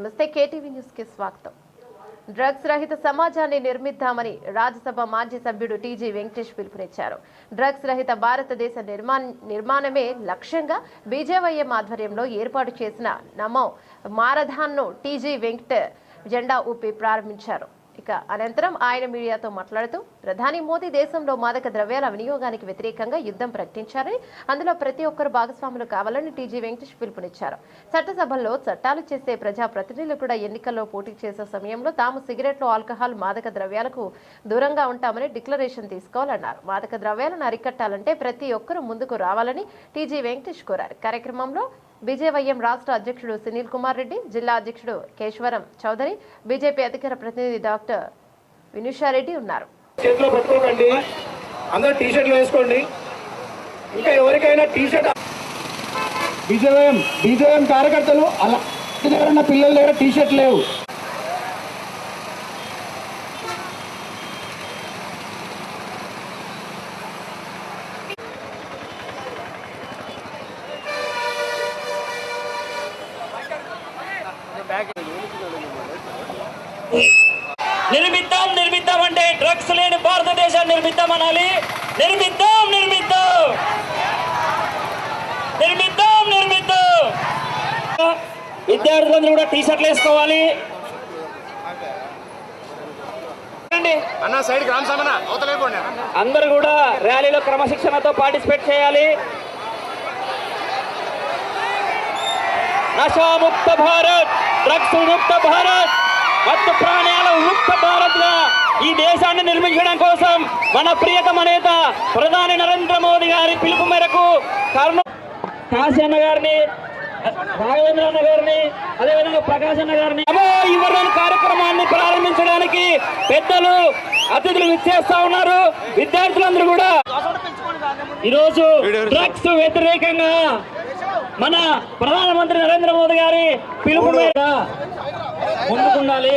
నమస్తే కేటీవీ న్యూస్కి స్వాగతం. డ్రగ్స్ రహిత సమాజాన్ని నిర్మిద్దామని రాజ్యసభ మాజీ సభ్యుడు టీజీ వెంకటేష్ పిలుపునిచ్చారు. డ్రగ్స్ రహిత భారతదేశ నిర్మాణ నిర్మాణమే లక్ష్యంగా బీజేవైఎం ఆధ్వర్యంలో ఏర్పాటు చేసిన నమో మారథాన్ను టీజీ వెంకట జెండా ఊపి ప్రారంభించారు. ఇక అనంతరం ఆయన మీడియాతో మాట్లాడుతూ ప్రధాని మోదీ దేశంలో మాదక ద్రవ్యాల వినియోగానికి వ్యతిరేకంగా యుద్ధం ప్రకటించారని అందులో ప్రతి ఒక్కరు భాగస్వాములు కావాలని టీజీ వెంకటేష్ పిలుపునిచ్చారు. చట్టసభల్లో చట్టాలు చేసే ప్రజా ప్రతినిధులు కూడా ఎన్నికల్లో పోటీ చేసే సమయంలో తాము సిగరెట్లు ఆల్కహాల్ మాదక ద్రవ్యాలకు దూరంగా ఉంటామని డిక్లరేషన్ తీసుకోవాలన్నారు. మాదక ద్రవ్యాలను అరికట్టాలంటే ప్రతి ఒక్కరూ ముందుకు రావాలని టీజీ వెంకటేష్ కోరారు. కార్యక్రమంలో బీజేవైఎం రాష్ట్ర అధ్యక్షుడు సునీల్ కుమార్ రెడ్డి జిల్లా అధ్యక్షుడు కేశవరం చౌదరి బీజేపీ అధికార ప్రతినిధి డాక్టర్ వినుషారెడ్డి ఉన్నారు. చేతిలో పెట్టుకోకండి. అందరూ టీ షర్ట్లు వేసుకోండి. ఇంకా ఎవరికైనా టీ షర్ట్ బీజేఎం బీజేఎం కార్యకర్తలు అలా దగ్గర పిల్లల దగ్గర టీ షర్ట్ లేవు నిర్మిద్దాం నిర్మిద్దాం అనాలి. నిర్మిద్దాం నిర్మిద్దాం. నిర్మిద్దాం నిర్మిద్దాం. విద్యార్థులందరూ కూడా టీ షర్ట్లు వేసుకోవాలి. అన్న సైడ్ గ్రామ అందరూ కూడా ర్యాలీలో క్రమశిక్షణతో పార్టిసిపేట్ చేయాలి. నశాముక్త భారత్ డ్రగ్స్ ముక్త భారత్ మత్తు ప్రాణాల ముక్త భారత్గా ఈ దేశాన్ని నిర్మించడం కోసం మన ప్రియతమ నేత ప్రధాని నరేంద్ర మోదీ గారి పిలుపు మేరకు కర్మ అన్న గారిని రాఘవేంద్ర అన్న గారిని అదేవిధంగా ప్రకాశ్ అన్న గారిని ఇవ్వడం కార్యక్రమాన్ని ప్రారంభించడానికి పెద్దలు అతిథులు విచ్చేస్తా ఉన్నారు. విద్యార్థులందరూ కూడా ఈరోజు డ్రగ్స్ వ్యతిరేకంగా మన ప్రధానమంత్రి నరేంద్ర మోదీ గారి పిలుపు మీద ముందుకుండాలి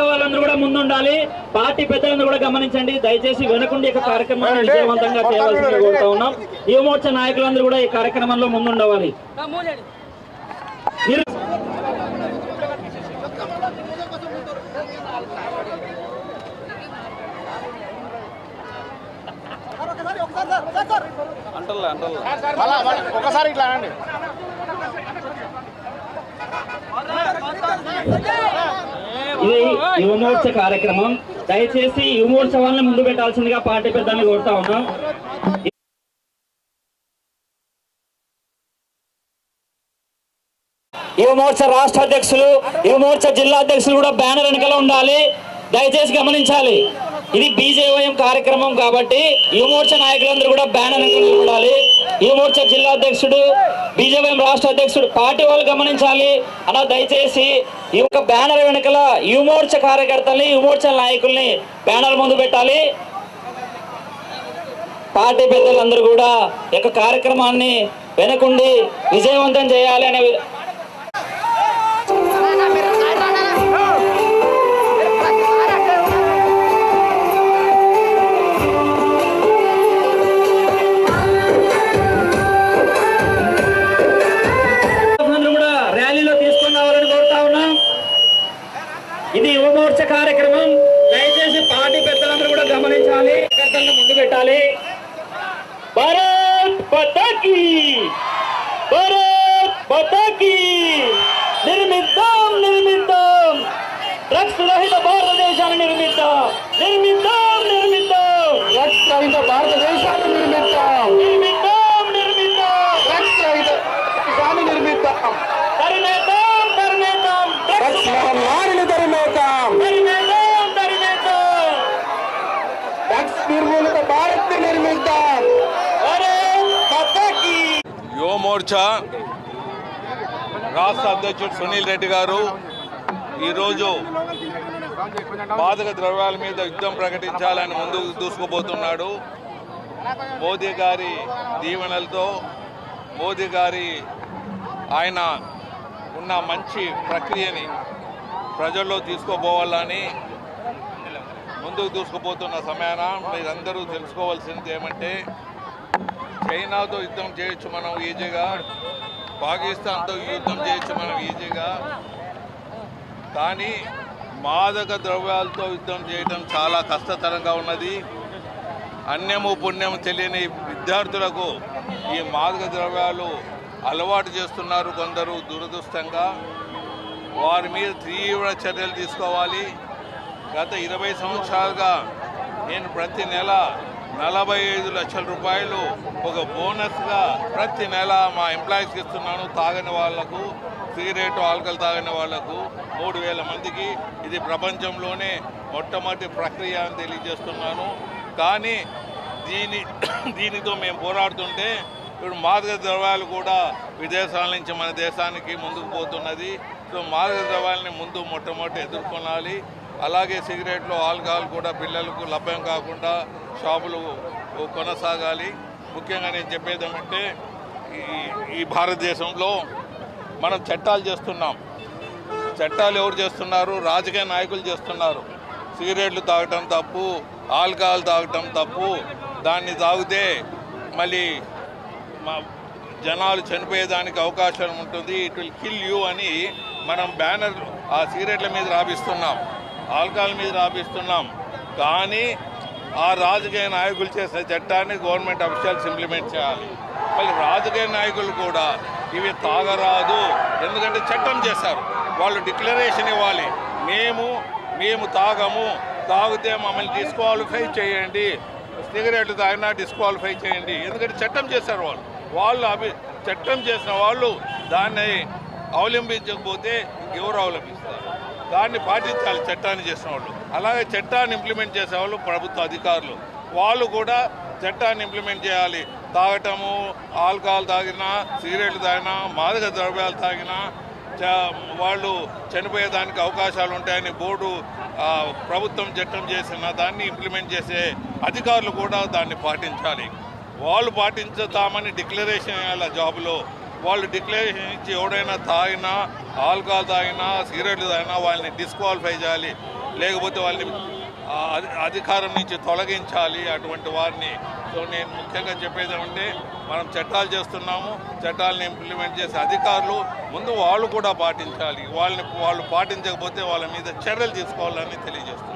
వాళ్ళందరూ కూడా ముందుండాలి. పార్టీ పెద్దలందరూ కూడా గమనించండి. దయచేసి వెనకుండి యొక్క కార్యక్రమాన్ని విజయవంతంగా చేయవలసిందిగా కోరుతా ఉన్నాం. యువమోర్చా నాయకులందరూ కూడా ఈ కార్యక్రమంలో ముందుండవాలి. మీరు- మళ్ళా ఒకసారి ఇట్లా అండి ఇది యువమోర్చ కార్యక్రమం దయచేసి యువమోర్చ వాళ్ళని ముందు పెట్టాల్సిందిగా పార్టీ పెద్దల్ని కోరుతా ఉన్నాం. యువమోర్చ రాష్ట్ర అధ్యక్షులు యువమోర్చ జిల్లా అధ్యక్షులు కూడా బ్యానర్ వెనుకలో ఉండాలి. దయచేసి గమనించాలి. ఇది బీజేవైఎం కార్యక్రమం కాబట్టి యువమోర్చ నాయకులందరూ కూడా బ్యానర్ వెనుకలో ఉండాలి యువమోర్చ జిల్లా అధ్యక్షుడు బీజేవైఎం రాష్ట్ర అధ్యక్షుడు పార్టీ వాళ్ళు గమనించాలి. అలా దయచేసి ఈ యొక్క బ్యానర్ వెనుకల యువమోర్చ కార్యకర్తల్ని యువమోర్చ నాయకుల్ని బ్యానర్ ముందు పెట్టాలి. పార్టీ పెద్దలందరూ కూడా ఈ యొక్క కార్యక్రమాన్ని వెనకుండి విజయవంతం చేయాలి అనే భారత్ పతాకి భారత్ పతాకి నిర్మిద్దాం నిర్మిద్దాం డ్రగ్స్ రహిత భారతదేశాన్ని నిర్మిద్దాం నిర్మిద్దాం నిర్మిద్దాం డ్రగ్స్ రహిత భారతదేశాన్ని నిర్మిద్దాం నిర్మిద్దాం మోర్చా రాష్ట్ర అధ్యక్షుడు సునీల్ రెడ్డి గారు ఈరోజు మాదక ద్రవ్యాల మీద యుద్ధం ప్రకటించాలని ముందుకు దూసుకుపోతున్నాడు. మోదీ గారి దీవెనలతో మోదీ గారి ఆయన ఉన్న మంచి ప్రక్రియని ప్రజల్లో తీసుకోపోవాలని ముందుకు దూసుకుపోతున్న సమయాన మీరందరూ తెలుసుకోవాల్సింది ఏమంటే చైనాతో యుద్ధం చేయొచ్చు మనం ఈజీగా. పాకిస్తాన్తో యుద్ధం చేయొచ్చు మనం ఈజీగా. కానీ మాదక ద్రవ్యాలతో యుద్ధం చేయడం చాలా కష్టతరంగా ఉన్నది. అన్యము పుణ్యము తెలియని విద్యార్థులకు ఈ మాదక ద్రవ్యాలు అలవాటు చేస్తున్నారు కొందరు దురదృష్టంగా. వారి మీద తీవ్ర చర్యలు తీసుకోవాలి. గత ఇరవై సంవత్సరాలుగా నేను ప్రతి నెల నలభై ఐదు లక్షల రూపాయలు ఒక బోనస్గా ప్రతి నెల మా ఎంప్లాయీస్కి ఇస్తున్నాను. తాగని వాళ్ళకు సిగరెట్ ఆల్కహాల్ తాగని వాళ్ళకు మూడు వేల మందికి. ఇది ప్రపంచంలోనే మొట్టమొదటి ప్రక్రియ అని తెలియజేస్తున్నాను. కానీ దీని దీనితో మేము పోరాడుతుంటే ఇప్పుడు మాదక ద్రవ్యాలు కూడా విదేశాల నుంచి మన దేశానికి ముందుకు పోతున్నది. సో మాదక ద్రవ్యాలని ముందు మొట్టమొదటి ఎదుర్కొనాలి. అలాగే సిగరెట్లు ఆల్కహాల్ కూడా పిల్లలకు లభ్యం కాకుండా షాపులు కొనసాగాలి. ముఖ్యంగా నేను చెప్పేది ఏమంటే ఈ ఈ భారతదేశంలో మనం చట్టాలు చేస్తున్నాం. చట్టాలు ఎవరు చేస్తున్నారు? రాజకీయ నాయకులు చేస్తున్నారు. సిగరెట్లు తాగటం తప్పు ఆల్కహాల్ తాగటం తప్పు. దాన్ని తాగితే మళ్ళీ మా జనాలు చనిపోయేదానికి అవకాశం ఉంటుంది. ఇట్ విల్ కిల్ యూ అని మనం బ్యానర్ ఆ సిగరెట్ల మీద రాపిస్తున్నాం. ఆల్కహాల్ మీద రాపిస్తున్నాం. కానీ ఆ రాజకీయ నాయకులు చేసిన చట్టాన్ని గవర్నమెంట్ అఫీషియల్స్ ఇంప్లిమెంట్ చేయాలి. మళ్ళీ రాజకీయ నాయకులు కూడా ఇవి తాగరాదు. ఎందుకంటే చట్టం చేశారు. వాళ్ళు డిక్లరేషన్ ఇవ్వాలి. మేము మేము తాగము. తాగితే మమ్మల్ని డిస్క్వాలిఫై చేయండి. సిగరెట్లు తాగినా డిస్క్వాలిఫై చేయండి. ఎందుకంటే చట్టం చేశారు వాళ్ళు. వాళ్ళు అభి చట్టం చేసిన వాళ్ళు దాన్ని అవలంబించకపోతే ఎవరు అవలంబిస్తారు? దాన్ని పాటించాలి చట్టాన్ని చేసిన వాళ్ళు అలాగే చట్టాన్ని ఇంప్లిమెంట్ చేసేవాళ్ళు ప్రభుత్వ అధికారులు. వాళ్ళు కూడా చట్టాన్ని ఇంప్లిమెంట్ చేయాలి. తాగటము ఆల్కహాల్ తాగినా సిగరెట్లు తాగినా మాదక ద్రవ్యాలు తాగినా చ- వాళ్ళు చనిపోయేదానికి అవకాశాలు ఉంటాయని బోర్డు ప్రభుత్వం చట్టం చేసిన దాన్ని ఇంప్లిమెంట్ చేసే అధికారులు కూడా దాన్ని పాటించాలి. వాళ్ళు పాటించుతామని డిక్లరేషన్ వేయాలి జాబ్లో వాళ్ళు డిక్లరేషన్ ఇచ్చి ఎవడైనా తాగినా ఆల్కహాల్ తాగినా సిగరెట్లు తాగినా వాళ్ళని డిస్క్వాలిఫై చేయాలి. లేకపోతే వాళ్ళని అధికారం నుంచి తొలగించాలి అటువంటి వారిని. సో నేను ముఖ్యంగా చెప్పేది ఏమంటే మనం చట్టాలు చేస్తున్నాము చట్టాలను ఇంప్లిమెంట్ చేసే అధికారులు ముందు వాళ్ళు కూడా పాటించాలి. వాళ్ళని వాళ్ళు పాటించకపోతే వాళ్ళ మీద చర్యలు తీసుకోవాలని తెలియజేస్తున్నాను.